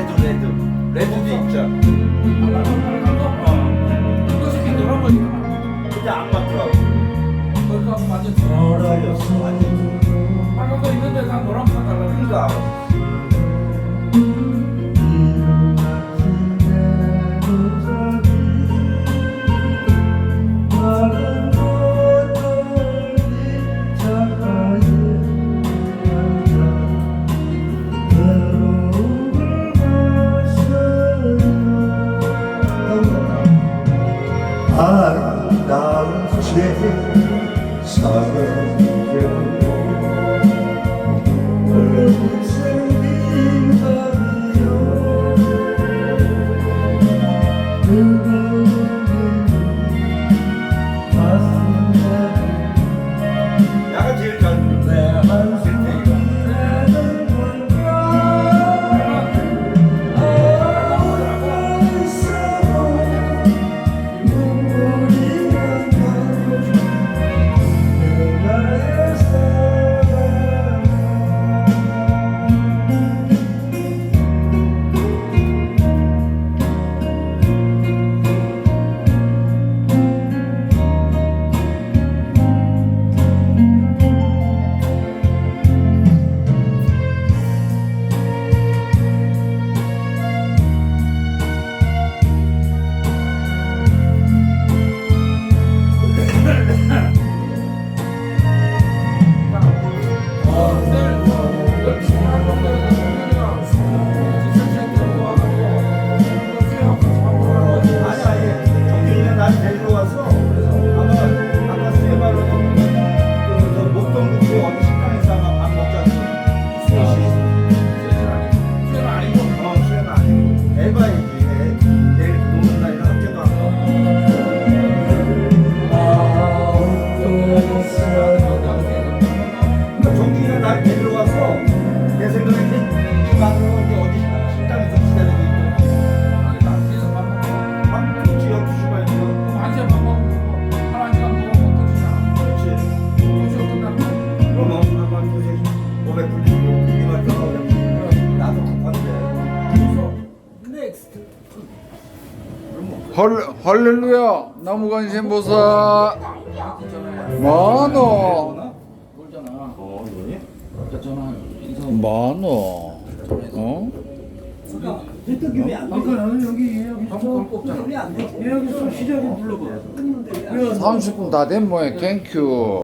레드 레드 레드도 있죠. 근데 안 맞더라고. 그러니까 완전 덜 덜어졌어 완전. 빨간 거 있는데 다 노란 거 달라. 그러니까 아름다운 제 사랑의 생긴 밤이 정준이가 날 데리러 와서 내 생각에 이 마누라가 어디 식당에서 기다리고 있고 밥 그치 12시가 있고 그렇지 그럼 아마 그새 500불 주고 이말 더 나도 급한데 헐, 할렐루야 나무관심 보사 만원 어 만원 어? 아까 나는 여기 여기 방금 없잖아. 여기서 시작을 불러봐. 30분 다 된 모양 땡큐